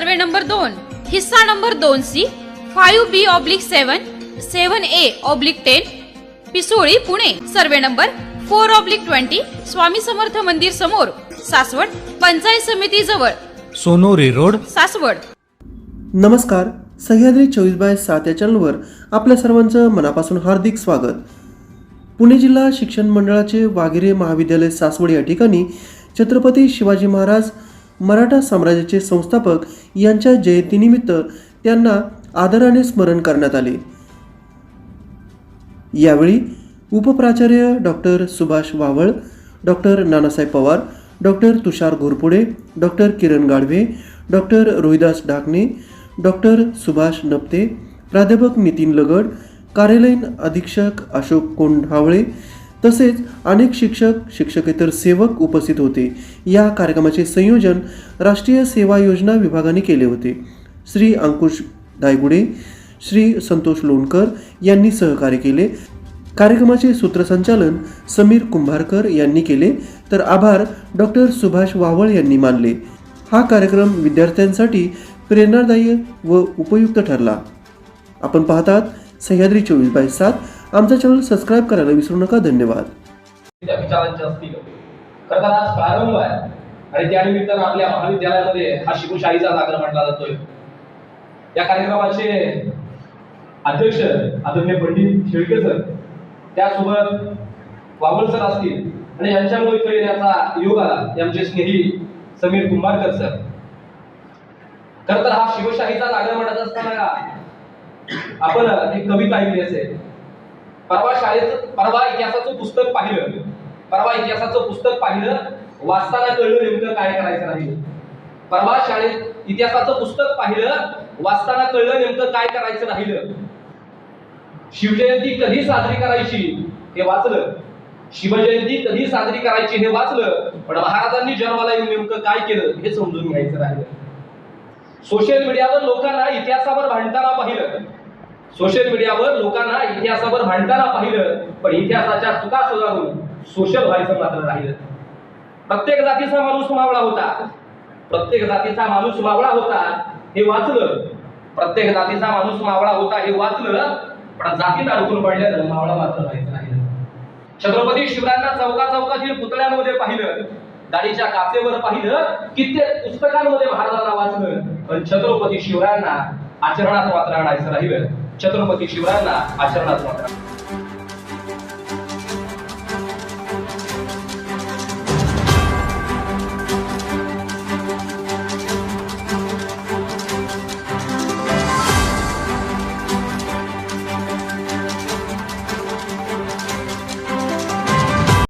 Survey number दोन हिस्सा number दोन C five B oblique seven seven A oblique ten Pisoli Pune. Survey number four oblique twenty Swami Samarth मंदिर समोर सासवड पंचायत समिती जवळ. सोनोरी रोड. सासवड. नमस्कार सह्याद्री चोवीस बाय सात या चॅनलवर आपल्या सर्वांचं मनापासून हार्दिक स्वागत. पुणे जिल्हा शिक्षण मंडळाचे वाघिरे महाविद्यालय सासवड या ठिकाणी छत्रपती शिवाजी महाराज मराठा साम्राज्याचे संस्थापक यांच्या जयंतीनिमित्त त्यांना आदराने स्मरण करण्यात आले. यावेळी उपप्राचार्य doctor Subhash Waval doctor Nanasaheb Pawar doctor Tushar Ghorpude doctor Kiran Gadhave doctor Rohidas Dakane doctor Subhash Napte प्राध्यापक नितीन लगड कार्यालयीन अधीक्षक अशोक कोंढावळे तसेच अनेक शिक्षक शिक्षकेतर सेवक उपस्थित होते. या कार्यक्रमाचे संयोजन राष्ट्रीय सेवा योजना विभागाने केले होते. श्री अंकुश दायगुडे श्री संतोष लोणकर यांनी सहकार्य केले. कार्यक्रमाचे सूत्रसंचालन समीर कुंभारकर यांनी केले. तर आभार डॉक्टर सुभाष वावळ यांनी मानले. हा कार्यक्रम विद्यार्थ्यांसाठी प्रेरणादायी व उपयुक्त ठरला. आपण पाहतात सह्याद्री चोवीस बाय सात. आमचा चॅनल सबस्क्राईब करायला विसरू नका धन्यवाद. त्या विचारांचे असतील खरं तर आज प्रारंभ आहे. आणि त्यानिमित्तानं आपल्या महाविद्यालयामध्ये हा शिवशाहीचा जागर म्हटला जातोय. या कार्यक्रमाचे अध्यक्ष आदरणीय पंडित शेळके सर त्यासोबत वावळ सर असतील आणि यांच्यामुळे इथं येण्याचा योग आला आमचे स्नेही समीर कुंभारकर सर. खर तर हा शिवशाहीचा जागर म्हणत असताना आपण एक कविता ऐकली असेल. परवा शाळेचं परवा इतिहासाचं पुस्तक पाहिलं. परवा इतिहासाचं पुस्तक पाहिलं. वाचताना कळलं नेमकं काय करायचं नाही. परवा शाळेत इतिहासाचं पुस्तक पाहिलं. वाचताना कळलं नेमकं काय करायचं राहिलं. शिवजयंती कधी साजरी करायची हे वाचलं. शिवजयंती कधी साजरी करायची हे वाचलं. पण महाराजांनी जन्माला येऊन नेमकं काय केलं हे समजून घ्यायचं राहिलं. सोशल मीडियावर लोकांना इतिहासावर भांडताना पाहिलं. सोशल मीडियावर लोकांना इतिहासावर भांडताना पाहिलं पण इतिहासाच्या चुका सुधारून सोशल व्हायचं मात्र राहिलं. प्रत्येक जातीचा माणूस मावळा होता. प्रत्येक जातीचा माणूस मावळा होता हे वाचलं. प्रत्येक जातीचा माणूस मावळा होता हे वाचलं पण जातीत अडकून पडल्यानं मावळा मात्र व्हायचं राहिलं. छत्रपती शिवरायांना चौका चौकातील पुतळ्यांमध्ये पाहिलं गाडीच्या काचेवर पाहिलं कित्येक पुस्तकांमध्ये महाराजांना वाचलं पण छत्रपती शिवरायांना आचरणात मात्र आणायचं राहिलं. छत्रपती शिवरायांना आचरणात मात्र